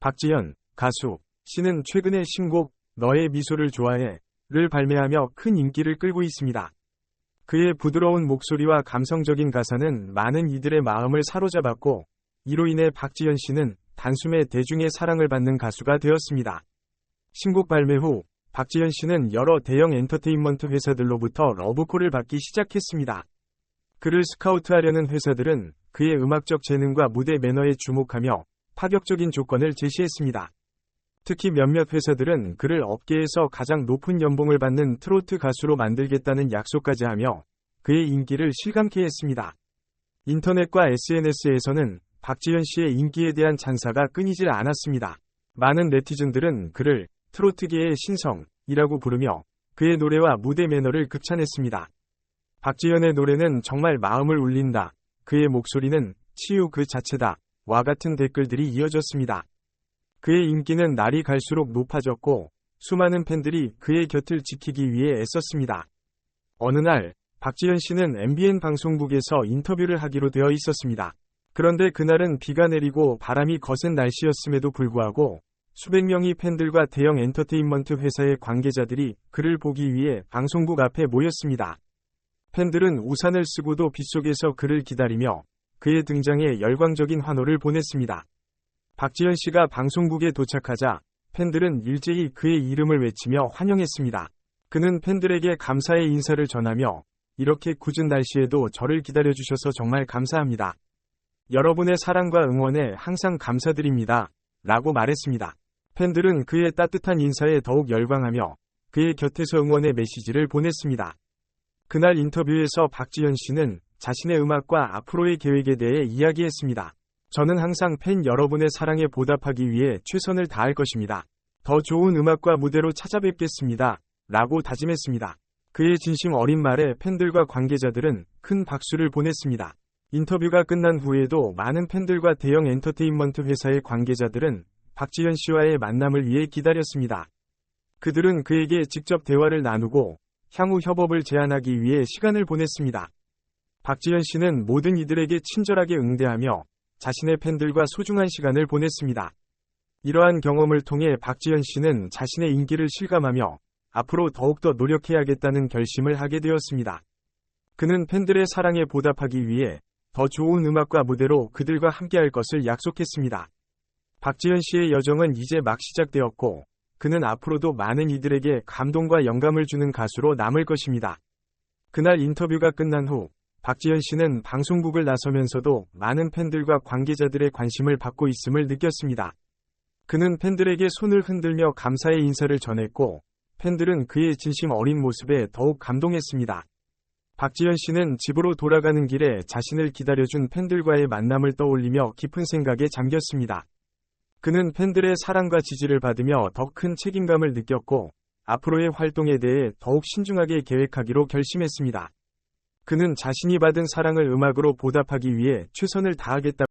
박지현, 가수, 씨는 최근에 신곡 너의 미소를 좋아해 를 발매하며 큰 인기를 끌고 있습니다. 그의 부드러운 목소리와 감성적인 가사는 많은 이들의 마음을 사로잡았고 이로 인해 박지현 씨는 단숨에 대중의 사랑을 받는 가수가 되었습니다. 신곡 발매 후 박지현 씨는 여러 대형 엔터테인먼트 회사들로부터 러브콜을 받기 시작했습니다. 그를 스카우트하려는 회사들은 그의 음악적 재능과 무대 매너에 주목하며 파격적인 조건을 제시했습니다. 특히 몇몇 회사들은 그를 업계에서 가장 높은 연봉을 받는 트로트 가수로 만들겠다는 약속까지 하며 그의 인기를 실감케 했습니다. 인터넷과 SNS에서는 박지현 씨의 인기에 대한 찬사가 끊이질 않았습니다. 많은 네티즌들은 그를 트로트계의 신성이라고 부르며 그의 노래와 무대 매너를 극찬했습니다. 박지현의 노래는 정말 마음을 울린다. 그의 목소리는 치유 그 자체다. 와 같은 댓글들이 이어졌습니다. 그의 인기는 날이 갈수록 높아졌고 수많은 팬들이 그의 곁을 지키기 위해 애썼습니다. 어느 날 박지현 씨는 MBN 방송국에서 인터뷰를 하기로 되어 있었습니다. 그런데 그날은 비가 내리고 바람이 거센 날씨였음에도 불구하고 수백 명의 팬들과 대형 엔터테인먼트 회사의 관계자들이 그를 보기 위해 방송국 앞에 모였습니다. 팬들은 우산을 쓰고도 빗속에서 그를 기다리며 그의 등장에 열광적인 환호를 보냈습니다. 박지현 씨가 방송국에 도착하자 팬들은 일제히 그의 이름을 외치며 환영했습니다. 그는 팬들에게 감사의 인사를 전하며 이렇게 굳은 날씨에도 저를 기다려주셔서 정말 감사합니다. 여러분의 사랑과 응원에 항상 감사드립니다. 라고 말했습니다. 팬들은 그의 따뜻한 인사에 더욱 열광하며 그의 곁에서 응원의 메시지를 보냈습니다. 그날 인터뷰에서 박지현 씨는 자신의 음악과 앞으로의 계획에 대해 이야기했습니다. 저는 항상 팬 여러분의 사랑에 보답하기 위해 최선을 다할 것입니다. 더 좋은 음악과 무대로 찾아뵙겠습니다. 라고 다짐했습니다. 그의 진심 어린 말에 팬들과 관계자들은 큰 박수를 보냈습니다. 인터뷰가 끝난 후에도 많은 팬들과 대형 엔터테인먼트 회사의 관계자들은 박지현 씨와의 만남을 위해 기다렸습니다. 그들은 그에게 직접 대화를 나누고 향후 협업을 제안하기 위해 시간을 보냈습니다. 박지현 씨는 모든 이들에게 친절하게 응대하며 자신의 팬들과 소중한 시간을 보냈습니다. 이러한 경험을 통해 박지현 씨는 자신의 인기를 실감하며 앞으로 더욱더 노력해야겠다는 결심을 하게 되었습니다. 그는 팬들의 사랑에 보답하기 위해 더 좋은 음악과 무대로 그들과 함께할 것을 약속했습니다. 박지현 씨의 여정은 이제 막 시작되었고, 그는 앞으로도 많은 이들에게 감동과 영감을 주는 가수로 남을 것입니다. 그날 인터뷰가 끝난 후, 박지현 씨는 방송국을 나서면서도 많은 팬들과 관계자들의 관심을 받고 있음을 느꼈습니다. 그는 팬들에게 손을 흔들며 감사의 인사를 전했고, 팬들은 그의 진심 어린 모습에 더욱 감동했습니다. 박지현 씨는 집으로 돌아가는 길에 자신을 기다려준 팬들과의 만남을 떠올리며 깊은 생각에 잠겼습니다. 그는 팬들의 사랑과 지지를 받으며 더 큰 책임감을 느꼈고, 앞으로의 활동에 대해 더욱 신중하게 계획하기로 결심했습니다. 그는 자신이 받은 사랑을 음악으로 보답하기 위해 최선을 다하겠다.